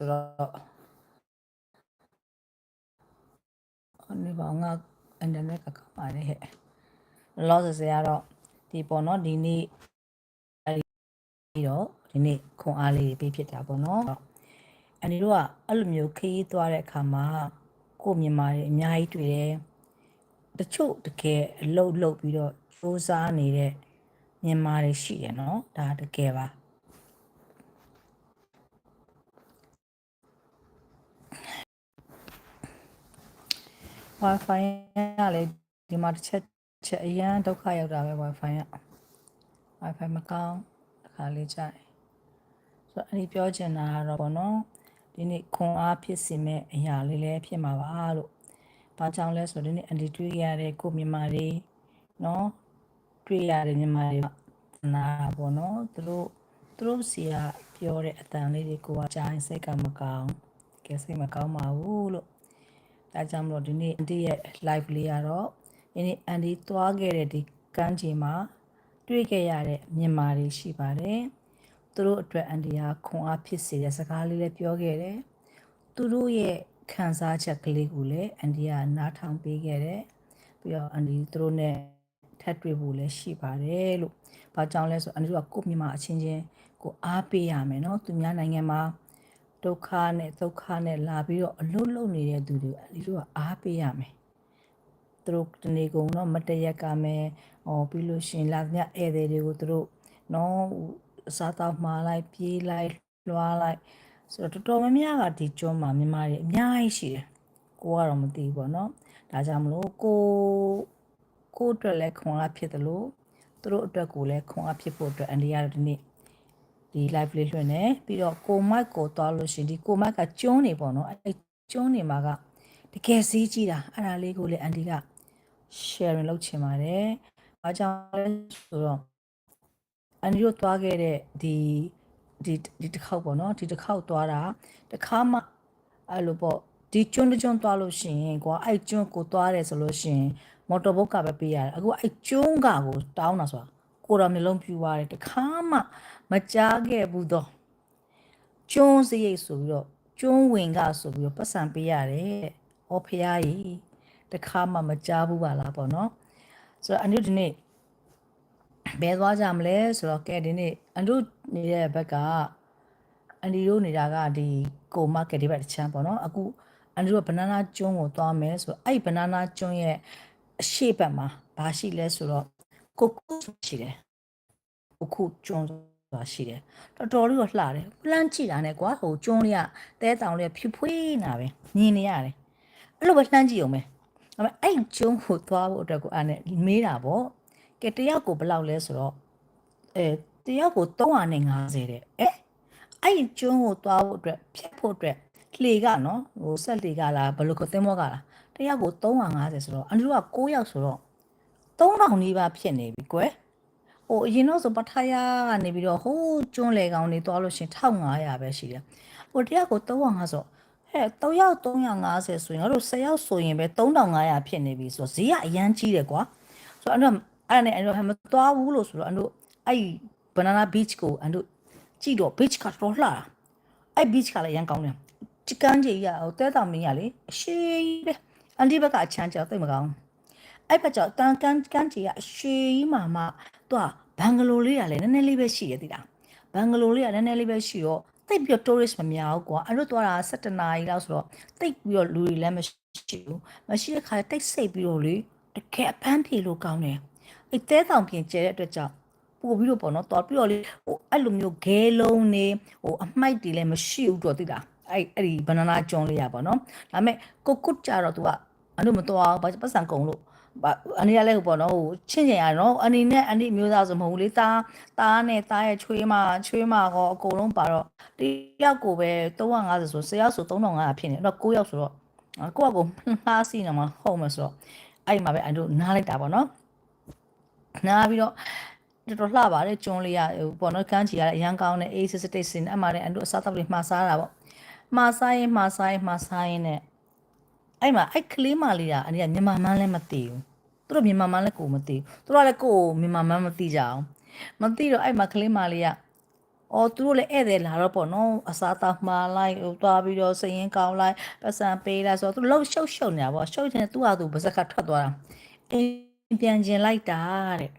ဆိုတော့အနေပါငါအင်တာနက်ကကောင်းပါလေဟဲ့လောဆယ်ဆယ်ကတော့ဒီပေါ့နော်ဒီနေ့အဲဒီတော့ဒီနေ့ခွန်အားလေးတွေပြဖြစ်တာပေါ့နော်အနေတို့ကအဲ့လိုမျိုးခရီးသွားတဲ့အခါမှာကို့မြန်မာတွေအများကြီးတွေ့တယ်တချို့တကယ်အလုတ်လုတ်ပြီးတော့စူးစမ်းနေတဲ့မြန်မာတွေရှိတယ်နော်ဒါတကယ်ပါ Wi-Fi ကလည်းဒီမှာတစ်ချက်ချက်အရန်ဒုက္ခရောက်တာပဲ Wi-Fi က Wi-Fi မကောင်းအခါလေးကြိုက်ဆိုတော့အဲ့ဒီပြောချင်တာကတော့ဗောနော်ဒီနေ့ခွန်အားဖြစ်စေမဲ့အရာလေးလည်းဖြစ်မှာပါလို့ဘာကြောင့်လဲဆိုတော့ဒီနေ့အန်တီတွေ့ရတဲ့ကိုမြန်မာတွေနော်တွေ့ရတဲ့မြန်မာတွေကနာဗောနော်သူတို့သူတို့စီကပြောတဲ့အတန်လေးတွေကိုကကြားရင်စိတ်ကမကောင်းကဲစိတ်မကောင်းပါဘူးလို့ ဒါကြောင့်မလို့ဒီနေ့အန်တီရဲ့ live လေးကတော့ဒီနေ့အန်တီသွားခဲ့တဲ့ဒီကမ်းခြေမှာတွေ့ခဲ့ရတဲ့မြန်မာတွေရှိပါတယ်။သူတို့အတွက်အန်တီကခွန်အားဖြစ်စေတဲ့စကားလေးလည်းပြောခဲ့တယ်။သူတို့ရဲ့ခံစားချက်ကလေးကိုလည်းအန်တီကနားထောင်ပေးခဲ့တယ်။ပြီးတော့အန်တီသူတို့နဲ့ထပ်တွေ့ဖို့လည်းရှိပါတယ်လို့။ဘာကြောင့်လဲဆိုအန်တီတို့ကကိုယ့်မြန်မာအချင်းချင်းကိုအားပေးရမယ်နော်။သူများနိုင်ငံမှာ ဒုက္ခနဲ့ဒုက္ခနဲ့လာပြီးတော့အလွတ်လုံနေတဲ့သူတွေအလီတို့ကအားပေးရမယ်သူတို့တနေကုန်တော့မတရက်ကမယ်ဟောပြီးလို့ရှရင်လာမြဧည့်သည်တွေကိုသူတို့နော်အစားတောက်မှားလိုက်ပြေးလိုက်လွှားလိုက်ဆိုတော့တော်တော်များများကဒီကျွန်းမှာမြန်မာတွေအများကြီးရှိတယ်ကိုကတော့မသိဘူးပေါ့နော်ဒါကြောင့်မလို့ကိုကိုအတွက်လည်းခွန်အားဖြစ်တယ်လို့သူတို့အတွက်ကိုလည်းခွန်အားဖြစ်ဖို့အတွက်အန်ဒီကတော့ဒီနေ့ ဒီ live လေးလွှင့်နေပြီးတော့ကိုမိုက်ကိုသွားလို့ရှင်ဒီကိုမိုက်ကကျွန်းနေပေါ့နော်အဲကျွန်းနေမှာကတကယ်စီးကြည့်တာအဲ့ဒါလေးကိုလည်းအန်တီက sharing လုပ်ချင်ပါတယ်။ဘာကြောင့်လဲဆိုတော့အန်တီတို့သွားခဲ့တဲ့ဒီဒီဒီတစ်ခေါက်ပေါ့နော်ဒီတစ်ခေါက်သွားတာတစ်ခါမှအဲ့လိုပေါ့ဒီကျွန်းတစ်ကျွန်းသွားလို့ရှိရင်ကွာအဲ့ကျွန်းကိုသွားတယ်ဆိုလို့ရှိရင်မော်တော်ဘုတ်ကပဲပေးရတယ်အခုအဲ့ကျွန်းကကိုတောင်းတာဆိုတာကိုတော်မျိုးလုံးပြူသွားတယ်တစ်ခါမှ မကြားခဲ့ဘူးတော့ကျွန်းစရိတ်ဆိုပြီးတော့ကျွန်းဝင်ကဆိုပြီးတော့ပတ်စံပေးရတယ်တဲ့။အော်ဖះကြီးတခါမှမကြားဘူးပါလားပေါ့နော်။ဆိုတော့အန်တို့ဒီနေ့ဘယ်သွားကြမလဲဆိုတော့ကဲဒီနေ့အန်တို့နေတဲ့ဘက်ကအန်ဒီတို့နေတာကဒီကိုမားကက်ဒီဘက်တစ်ချမ်းပေါ့နော်။အခုအန်တို့ကဘနာနာကျွန်းကိုသွားမယ်ဆိုတော့အဲ့ဘနာနာကျွန်းရဲ့အရှိတ်ဘက်မှာဘာရှိလဲဆိုတော့ကိုကုရှိတယ်။ကိုကုကျွန်း ဆိုတာရှိတယ်တော်တော်လေးတော့လှတယ်ပလန့်ကြည့်တာနဲ့ကွာဟိုကျွန်းလေးကတဲတောင်လေးကဖြူဖွေးနာပဲမြင်နေရတယ်အဲ့လိုပဲလှမ်းကြည့်အောင်ပဲဒါပေမဲ့အဲ့ကျွန်းကိုသွားဖို့အတွက်ကိုအဲ့နဲ့မေးတာပေါ့ကဲတယောက်ကိုဘယ်လောက်လဲဆိုတော့အဲတယောက်ကို350တဲ့အဲအဲ့ကျွန်းကိုသွားဖို့အတွက်ဖြတ်ဖို့အတွက်လှေကနော်ဟိုဆက်လှေကလားဘယ်လိုကသင်းမောကလားတယောက်ကို350ဆိုတော့အန်ဒူက6ယောက်ဆိုတော့3000နီးပါးဖြစ်နေပြီကွယ် ဟိုအရင်တော့ဆိုပထယာကနေပြီးတော့ဟိုးကျွန်းလေကောင်တွေသွားလို့ရှင်1500ပဲရှိတယ်ဟိုတယောက်ကို350ဆိုဟဲ့3ယောက်350ဆိုရင်ငါတို့10ယောက်ဆိုရင်ပဲ3500ဖြစ်နေပြီဆိုတော့ဈေးကအရန်ကြီးတယ်ကွာဆိုတော့အဲ့တော့အဲ့နဲ့အဲ့တော့မသွားဘူးလို့ဆိုတော့အဲ့တို့အဲ့ banana beach ကိုအဲ့တို့ကြည့်တော့ beach ကတော့လှတာအဲ့ beach ကလည်းရန်ကောင်းတယ်ချကန်းကြီးရဟိုတဲတောင်မင်းရလေအရှိပဲအန်ဒီဘက်ကအချမ်းကြောက်သိမကောင်းအဲ့ဘက်ကြောင့်တန်ကန်ကန်ကြီးကအရှိကြီးမှမှ သူကဘန်ဂလိုလေးကလည်းနည်းနည်းလေးပဲရှိရသေးတာဘန်ဂလိုလေးကနည်းနည်းလေးပဲရှိတော့တိတ်ပြီးတော့ tourist မများဘူးကွာအဲ့လိုသွားတာ17နာရီလောက်ဆိုတော့တိတ်ပြီးတော့လူတွေလည်းမရှိဘူးမရှိတဲ့ခါတိတ်စိတ်ပြီးတော့လေတကယ်အပန်းဖြေလို့ကောင်းတယ်အဲ့တဲတောင်ပြင်ကျဲတဲ့အတွက်ကြောင့်ပို့ပြီးတော့ပေါ့နော်တော်ပြီးတော့လေဟိုအဲ့လိုမျိုးဂဲလုံးနေဟိုအမိုက်တွေလည်းမရှိဘူးတော့သိတာအဲ့အဲ့ဒီဘနာနာကျွန်းလေးရပါတော့ဒါပေမဲ့ကိုကုတ်ကြတော့ तू ကအလို့မတော်ဘူးပတ်စံကုန်လို့ အနေရလဲပေါ့နော်ဟိုချင်းချင်ရနော်အနေနဲ့အနေမျိုးသားဆိုမဟုတ်ဘူးလေတာတာနဲ့တာရဲ့ချွေးမချွေးမကောအကုန်လုံးပါတော့တယောက်ကိုပဲ350ဆို10ယောက်ဆို3500ဖြစ်နေတော့9ယောက်ဆိုတော့ကိုယ့်အကူနှားစီနေမှာဟုတ်မယ်ဆိုတော့အဲ့မှာပဲအန်တို့နားလိုက်တာပေါ့နော်နားပြီးတော့တော်တော်လှပါတယ်ကျွန်းလေးရပေါ့နော်ကန်းချီရအရန်ကောင်းတဲ့အေးစစ်စစ်တိတ်စင်အမှလည်းအန်တို့အစားတောက်လေးမှားစားတာပေါ့မှားစားရင်မှားစားရင်မှားစားရင်နဲ့ အဲ့မှာအဲ့ကလေးမလေးကအန်ဒီကမြန်မာမန်းလည်းမသိဘူးသူတို့မြန်မာမန်းလည်းကိုမသိဘူးသူတို့ကလည်းကိုမြန်မာမန်းမသိကြအောင်မသိတော့အဲ့မှာကလေးမလေးကအော်သူတို့လည်းဧည့်သည်လာတော့ပေါ့နော်အစားတောက်မှာလိုက်ဟိုသွားပြီးတော့စရင်ကောင်းလိုက်ပတ်စံပေးလိုက်ဆိုတော့သူလှုပ်ရှုပ်ရှုပ်နေတာပေါ့ရှုပ်နေသူ့ဟာသူပါဇက်ကထွက်သွားတာအိမ်ပြန်ကျင်လိုက်တာတဲ့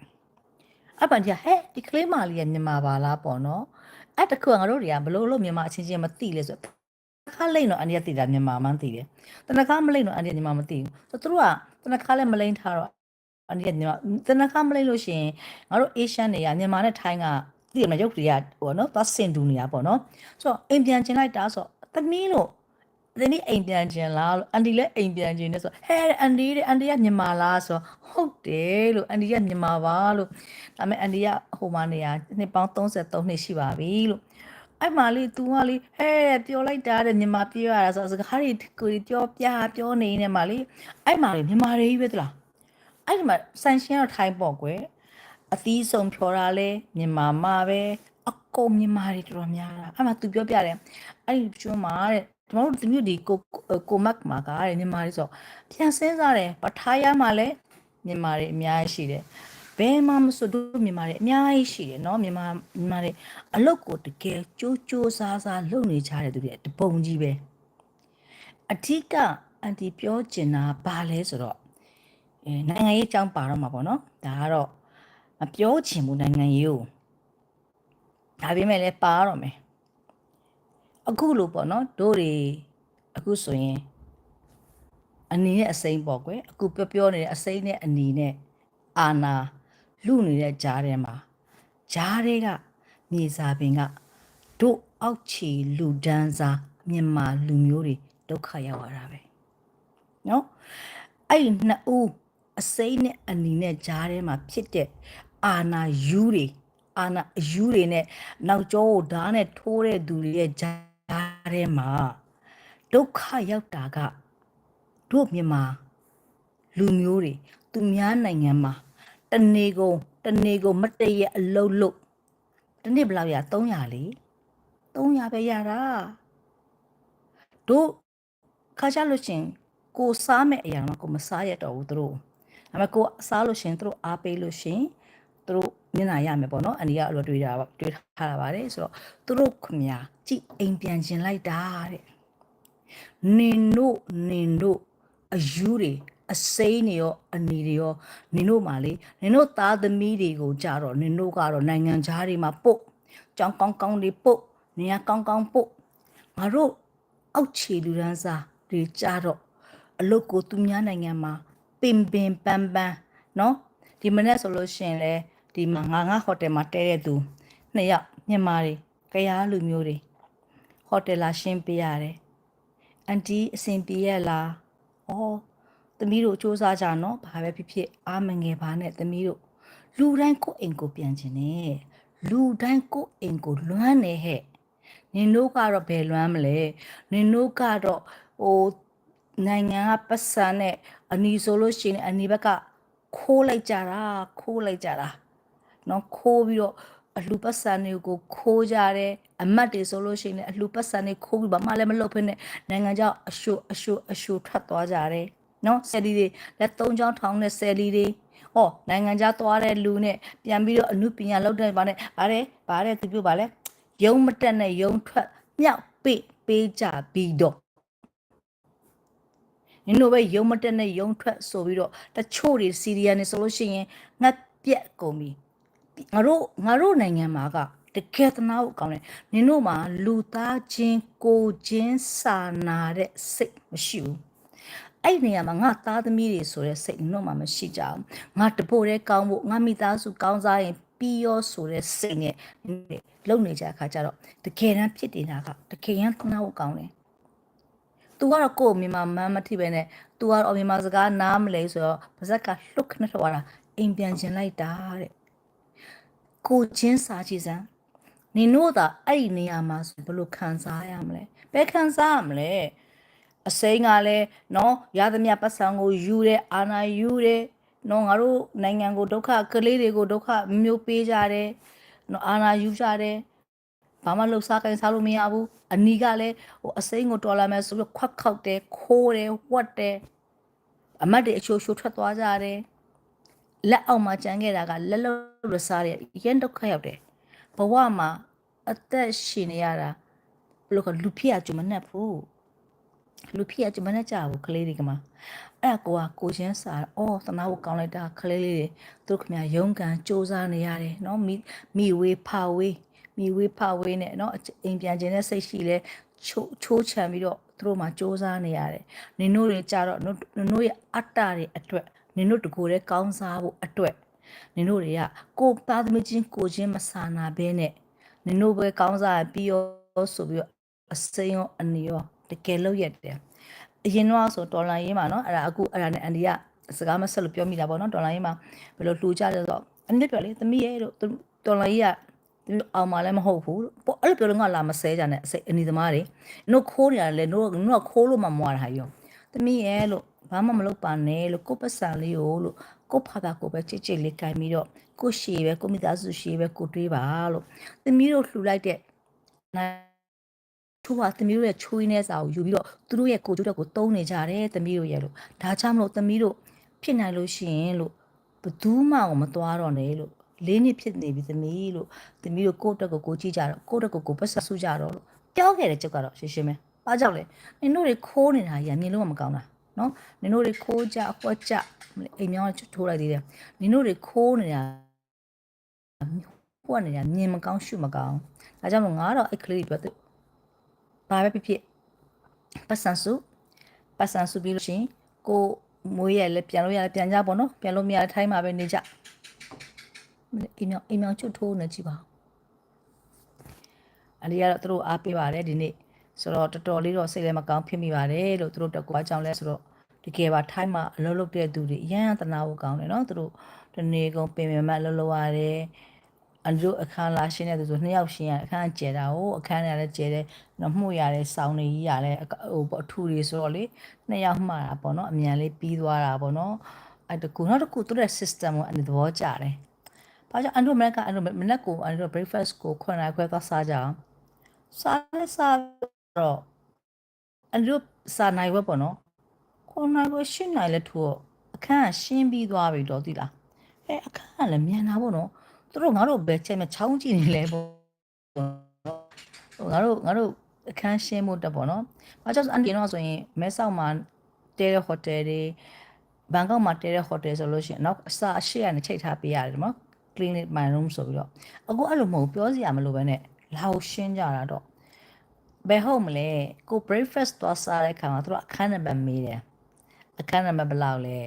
အပန်ကြီးဟဲ့ဒီကလေးမလေးကမြန်မာပါလားပေါ့နော်အဲ့တခုကငါတို့တွေကဘလို့လို့မြန်မာအချင်းချင်းမသိလဲဆိုတော့ ခါလိမ့်တော့အန်ဒီကသိတာမြန်မာမှန်းသိတယ်တနခါမလိမ့်တော့အန်ဒီကမြန်မာမသိဘူးဆိုတော့သူတို့ကတနခါလည်းမလိမ့်ထားတော့အန်ဒီကမြန်မာတနခါမလိမ့်လို့ရှိရင်ငါတို့အေရှန်တွေကမြန်မာနဲ့ထိုင်းကသိရမလားရုပ်တွေကဟိုနော်သွားစင်တူနေတာပေါ့နော်ဆိုတော့အိမ်ပြန်ကျင်လိုက်တာဆိုတော့သမီးလို့ဒီနေ့အိမ်ပြန်ကျင်လားလို့အန်ဒီလည်းအိမ်ပြန်ကျင်နေဆိုဟဲအန်ဒီတဲ့အန်ဒီကမြန်မာလားဆိုဟုတ်တယ်လို့အန်ဒီကမြန်မာပါလို့ဒါပေမဲ့အန်ဒီကဟိုမှာနေရနှစ်ပေါင်း33နှစ်ရှိပါပြီလို့ အဲ့မာလေး तू ကလေးဟဲပြောလိုက်တာတဲ့မြန်မာပြောရတာဆိုစကားတွေကိုပြောပြပြောနေနေမှာလေးအဲ့မာလေးမြန်မာတွေကြီးပဲသလားအဲ့ဒီမှာဆန်ရှင်းတော့ထိုင်းပေါ့ကွယ်အသီးဆုံးဖြော်တာလဲမြန်မာမှာပဲအကုန်မြန်မာတွေတော်တော်များတာအဲ့မှာ तू ပြောပြတယ်အဲ့ဒီကျွန်းမှာတဲ့ကျွန်တော်တို့တမျိုးဒီကိုကိုမတ်မှာကတဲ့မြန်မာတွေဆိုပြန်စင်းစားတယ်ပထားရမှာလဲမြန်မာတွေအများကြီးရှိတယ် ဘယ်မှမဆိုတို့မြန်မာတွေအများကြီးရှိတယ်เนาะမြန်မာမြန်မာတွေအလုတ်ကိုတကယ်ကြိုးကြိုးစားစားလုပ်နေကြတဲ့သူတွေတပုံကြီးပဲအဓိကအန်တီပြောချင်တာဘာလဲဆိုတော့အဲနိုင်ငံရေးအကြောင်းပါတော့မှာပေါ့နော်ဒါကတော့မပြောချင်ဘူးနိုင်ငံရေးကိုဒါပေမဲ့လည်းပါတော့မယ်အခုလို့ပေါ့နော်တို့တွေအခုဆိုရင်အနီနဲ့အစိမ့်ပေါ့ကွယ်အခုပြောပြောနေတဲ့အစိမ့်နဲ့အနီနဲ့အာနာ လူနေတဲ့ကြားထဲမှာကြားထဲကမြေစာပင်ကတို့အောက်ခြေလူဒန်းစားမြန်မာလူမျိုးတွေဒုက္ခရောက်ရတာပဲနော်အဲ့ဒီနှစ်ဦးအစိမ့်နဲ့အနီနဲ့ကြားထဲမှာဖြစ်တဲ့အာနာယူတွေအာနာအယူတွေနဲ့နောက်ကျောကိုဓာတ်နဲ့ထိုးတဲ့သူတွေရဲ့ကြားထဲမှာဒုက္ခရောက်တာကတို့မြန်မာလူမျိုးတွေသူများနိုင်ငံမှာ တနေကုန်တနေကုန်မတည့်ရအလုံးလို့တနေ့ဘယ်လောက်ရ300လေ300ပဲရတာတို့ခါကြလို့ရှင်ကိုစားမဲ့အရာတော့ကိုမစားရတော့ဘူးသူတို့ဒါပေမဲ့ကိုစားလို့ရှင်သူတို့အားပေးလို့ရှင်သူတို့မျက်နှာရမယ်ပေါ့နော်အန်ဒီကအလိုတွေးတာတွေးထားတာပါတယ်ဆိုတော့သူတို့ခမညာကြည်အိမ်ပြန်ကျင်လိုက်တာတဲ့နင်တို့နင်တို့အယူတွေ အစိမ်းတွေရောအနေတွေရောနင်တို့မှလေနင်တို့သားသမီးတွေကိုကြတော့နင်တို့ကတော့နိုင်ငံခြားတွေမှာပို့ကြောင်းကောင်းကောင်းတွေပို့နေရကောင်းကောင်းပို့ငါတို့အောက်ခြေလူရန်စာတွေကြတော့အလုတ်ကိုသူများနိုင်ငံမှာပင်ပင်ပန်းပန်းနော်ဒီမနေ့ဆိုလို့ရှင်လေဒီမှာငါငါဟိုတယ်မှာတဲတဲ့သူနှစ်ယောက်မြန်မာတွေကရားလူမျိုးတွေဟိုတယ်လာရှင်းပြရတယ်အန်တီအဆင်ပြေရလားဩ သမီးတို့စူးစမ်းကြနော်ဘာပဲဖြစ်ဖြစ်အားမငယ်ပါနဲ့သမီးတို့လူတိုင်းကိုယ့်အိမ်ကိုပြန်ခြင်းနဲ့လူတိုင်းကိုယ့်အိမ်ကိုလွမ်းနေဟဲ့နင်တို့ကတော့ဘယ်လွမ်းမလဲနင်တို့ကတော့ဟိုနိုင်ငံကပတ်စံနဲ့အနီဆိုလို့ရှိရင်အနီဘက်ကခိုးလိုက်ကြတာခိုးလိုက်ကြတာနော်ခိုးပြီးတော့အလှပတ်စံတွေကိုခိုးကြတယ်အမတ်တွေဆိုလို့ရှိရင်အလှပတ်စံတွေခိုးပြီးဘာမှလည်းမလုပ်ဖ ೇನೆ နိုင်ငံကြောက်အရှို့အရှို့အရှို့ထွက်သွားကြတယ် နော်ဆယ်လီတွေလက်သုံးချောင်းထောင်းတဲ့ဆယ်လီတွေဟောနိုင်ငံခြားသွားတဲ့လူနဲ့ပြန်ပြီးတော့အမှုပညာလုပ်တဲ့ဘာနဲ့ဗါတယ်ဗါတယ်သူပြောပါလဲယုံမတက်နဲ့ယုံထွက်မြောက်ပိပေးကြပြီးတော့နင်တို့ပဲယုံမတက်နဲ့ယုံထွက်ဆိုပြီးတော့တချို့တွေစီရီယာနေဆိုလို့ရှိရင်ငတ်ပြက်ကုန်ပြီငါတို့ငါတို့နိုင်ငံမှာကတကယ်သနာကိုကောင်းတယ်နင်တို့မှာလူသားချင်းကိုချင်းစာနာတဲ့စိတ်မရှိဘူး အဲ့ဒီနေရာမှာငါသားသမီးတွေဆိုတဲ့စိတ်တော့မှမရှိကြဘူးငါတပို့တဲ့ကောင်းဖို့ငါမိသားစုကောင်းစားရင်ပြီးရောဆိုတဲ့စိတ်နဲ့လုံနေကြအခါကျတော့တကယ်တမ်းဖြစ်နေတာကတကယ်ရန်နာဖို့ကောင်းတယ်။ तू ကတော့ကိုယ်မြန်မာမန်းမထိပဲနဲ့ तू ကတော့မြန်မာစကားနားမလဲဆိုတော့ပါဇက်ကလှုပ်ခနဲ့ထွက်သွားတာအိမ်ပြန်ကျင်လိုက်တာတဲ့။ကိုချင်းစာကြည့်စမ်းနင်တို့သာအဲ့ဒီနေရာမှာဘယ်လိုခံစားရမလဲ။ဘယ်ခံစားရမလဲ။ အစိမ်းကလည်းနော်ရသမျှပတ်စံကိုယူတယ်အာနာယူတယ်နော်ငါတို့နိုင်ငံကိုဒုက္ခကလေးတွေကိုဒုက္ခမျိုးပေးကြတယ်နော်အာနာယူကြတယ်ဘာမှလှုပ်ရှားကိုင်းစားလို့မရဘူးအနီကလည်းဟိုအစိမ်းကိုတော်လာမယ်ဆိုပြီးခွက်ခောက်တယ်ခိုးတယ်ဝတ်တယ်အမတ်တွေအချိုးချိုးထွက်သွားကြတယ်လက်အောက်မှာကြံခဲ့တာကလက်လုံးရစားတယ်ရန်ဒုက္ခရောက်တယ်ဘဝမှာအသက်ရှင်နေရတာဘယ်လိုကလူဖြစ်ရကြမနှက်ဘူး လူဖြစ်ရကျမနဲ့ကြဘူးကလေးတွေကမှာအဲ့ဒါကိုကကိုချင်းစာအော်သနာကိုကောင်းလိုက်တာကလေးလေးတွေသူတို့ခင်ဗျာရုံးကန်စူးစမ်းနေရတယ်နော်မိမိဝေးဖာဝေးမိဝေးဖာဝေးနဲ့နော်အိမ်ပြန်ခြင်းနဲ့စိတ်ရှိလဲချိုးချိုးချံပြီးတော့သူတို့မှာစူးစမ်းနေရတယ်နင်တို့တွေကြတော့နင်တို့ရဲ့အတ္တတွေအတွက်နင်တို့တကူတဲ့ကောင်းစားဖို့အတွက်နင်တို့တွေကကိုသားသမီးချင်းကိုချင်းမဆာနာဘဲနဲ့နင်တို့ပဲကောင်းစားပြီးရောဆိုပြီးတော့ အစိမ်းရောအနေရောတကယ်လောက်ရတယ်အရင်တော့ဆိုဒေါ်လာရင်းမှာနော်အဲ့ဒါအခုအဲ့ဒါနဲ့အန်ဒီကစကားမဆက်လို့ပြောမိတာပေါ့နော်ဒေါ်လာရင်းမှာဘယ်လိုလှူကြလဲဆိုတော့အန်ဒီပြောလေသမီးရဲ့တို့ဒေါ်လာရင်းကအောင်မလည်းမဟုတ်ဘူးပေါ့အဲ့လိုပြောလို့ငါလာမဆဲကြနဲ့အစိအနီသမားတွေနှုတ်ခိုးနေရတယ်လေနှုတ်နှုတ်ခိုးလို့မှမွာတာရောသမီးရဲ့လို့ဘာမှမလုပ်ပါနဲ့လို့ကိုပတ်စံလေးကိုလို့ကိုဖာသာကိုပဲချစ်ချစ်လေးခိုင်ပြီးတော့ကိုရှည်ပဲကိုမိသားစုရှည်ပဲကိုတွေးပါလို့သမီးတို့လှူလိုက်တဲ့ သူကသမီးတို့ရဲ့ချွေးနေစာကိုယူပြီးတော့သူတို့ရဲ့ကိုကျိုးတက်ကိုတုံးနေကြတယ်သမီးတို့ရဲ့လို့ဒါကြောင့်မလို့သမီးတို့ဖြစ်နိုင်လို့ရှိရင်လို့ဘယ်သူမှမသွားတော့နဲ့လို့လေးနှစ်ဖြစ်နေပြီသမီးလို့သမီးတို့ကိုယ့်တက်ကိုကိုကြည့်ကြတော့ကိုယ့်တက်ကိုကိုပတ်ဆက်ဆုကြတော့လို့ပြောခဲ့တဲ့ချက်ကတော့ရှင်းရှင်းပဲဘာကြောင့်လဲနင်တို့တွေခိုးနေတာကြီးကမြင်လို့မကောင်းတာနော်နင်တို့တွေခိုးကြအကွက်ကြအိမ်မြောင်းထိုးလိုက်သေးတယ်နင်တို့တွေခိုးနေတာဟိုကနေမြင်မကောင်းရှုမကောင်းဒါကြောင့်မို့ငါတော့အဲ့ကလေးတွေအတွက် ဘာပဲဖြစ်ဖြစ်ပတ်စံစုပတ်စံစုပြီးလို့ရှိရင်ကိုမွေးရလဲပြန်လို့ရလဲပြန်ကြပေါ့နော်ပြန်လို့မရတဲ့ထိုင်းမှာပဲနေကြအိမ်မြောင်အိမ်မြောင်ချွတ်ထိုးနေကြည့်ပါအလီကတော့သူတို့အားပေးပါတယ်ဒီနေ့ဆိုတော့တော်တော်လေးတော့စိတ်လည်းမကောင်းဖြစ်မိပါတယ်လို့သူတို့တက်ကွာကြောင်းလဲဆိုတော့တကယ်ပါထိုင်းမှာအလုပ်လုပ်တဲ့သူတွေအရန်တနာဖို့ကောင်းတယ်နော်သူတို့တနေကုန်ပင်ပင်မအလုပ်လုပ်ရတယ် အန်တို့အခန်းလာရှင်းတဲ့သူဆိုနှစ်ယောက်ရှင်းရအခန်းကျဲတာကိုအခန်းရလည်းကျဲတယ်နော်မှုရလည်းစောင်းနေကြီးရလည်းဟိုအထူတွေဆိုတော့လေနှစ်ယောက်မှားတာပေါ့နော်အမြန်လေးပြီးသွားတာပေါ့နော်အဲ့တကူနောက်တစ်ခုသူတို့ system ကိုအနေသဘောကျတယ်။ဘာကြောင့်အန်ဒရိုမက်ကအန်ဒရိုမက်ကိုအန်ဒရို breakfast ကိုခွန်နိုင်ခွဲသွားစားကြအောင်။စားလဲစားတော့အန်ဒရိုစားနိုင်ဘက်ပေါ့နော်။ခွန်နိုင်ခွဲရှင်းနိုင်လဲထို့အခန်းကရှင်းပြီးသွားပြီတော့သိလား။အဲအခန်းကလည်းမြန်တာပေါ့နော်။ သူတို့ငါတို့ပဲချိန်မချောင်းကြည့်နေလဲပေါ့။ငါတို့ငါတို့အခန်းရှင်းဖို့တက်ပေါ့နော်။ဘာကြောင့်အန်ဒီတော့ဆိုရင်မဲဆောက်မှာတဲတဲ့ဟိုတယ်တွေဘန်ကောက်မှာတဲတဲ့ဟိုတယ်ဆိုလို့ရှိရင်နောက်အစာအရှိကနေချိန်ထားပေးရတယ်နော် clinic my room ဆိုပြီးတော့အခုအဲ့လိုမဟုတ်ပြောစရာမလိုပဲနဲ့လာကိုရှင်းကြတာတော့ဘယ်ဟုတ်မလဲကို breakfast သွားစားတဲ့ခါမှာသူတို့အခန်းနံပါတ်မေးတယ်အခန်းနံပါတ်ဘယ်လောက်လဲ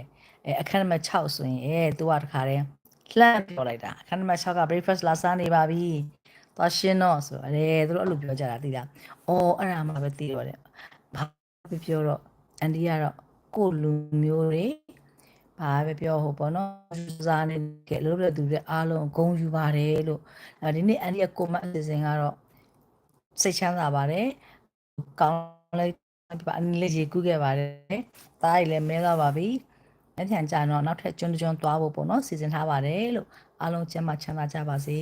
အဲအခန်းနံပါတ်6ဆိုရင်အဲသူကတခါတည်း လှမ်းပြောလိုက်တာအခန်းနံပါတ်6က breakfast လာစားနေပါပြီသွားရှင်းတော့ဆိုရဲသူတို့အဲ့လိုပြောကြတာသိလားအော်အဲ့ဒါမှပဲသိတော့တယ်ဘာပဲပြောတော့အန်ဒီကတော့ကိုလူမျိုးတွေဘာပဲပြောဟိုပေါ့နော်စားနေကြလို့တဲ့သူတွေအားလုံးဂုံယူပါတယ်လို့ဒီနေ့အန်ဒီရဲ့ကိုမအစီအစဉ်ကတော့စိတ်ချမ်းသာပါတယ်ကောင်းလိုက်ပါအန်လေးကြီးကူးခဲ့ပါတယ်သားရီလည်းမဲသွားပါပြီ အထံကြတော့နောက်ထပ်ကျွန်းကျွန်းသွားဖို့ပေါ့နော်စီစဉ်ထားပါတယ်လို့အားလုံးကျမ်းမချမ်းသာကြပါစေ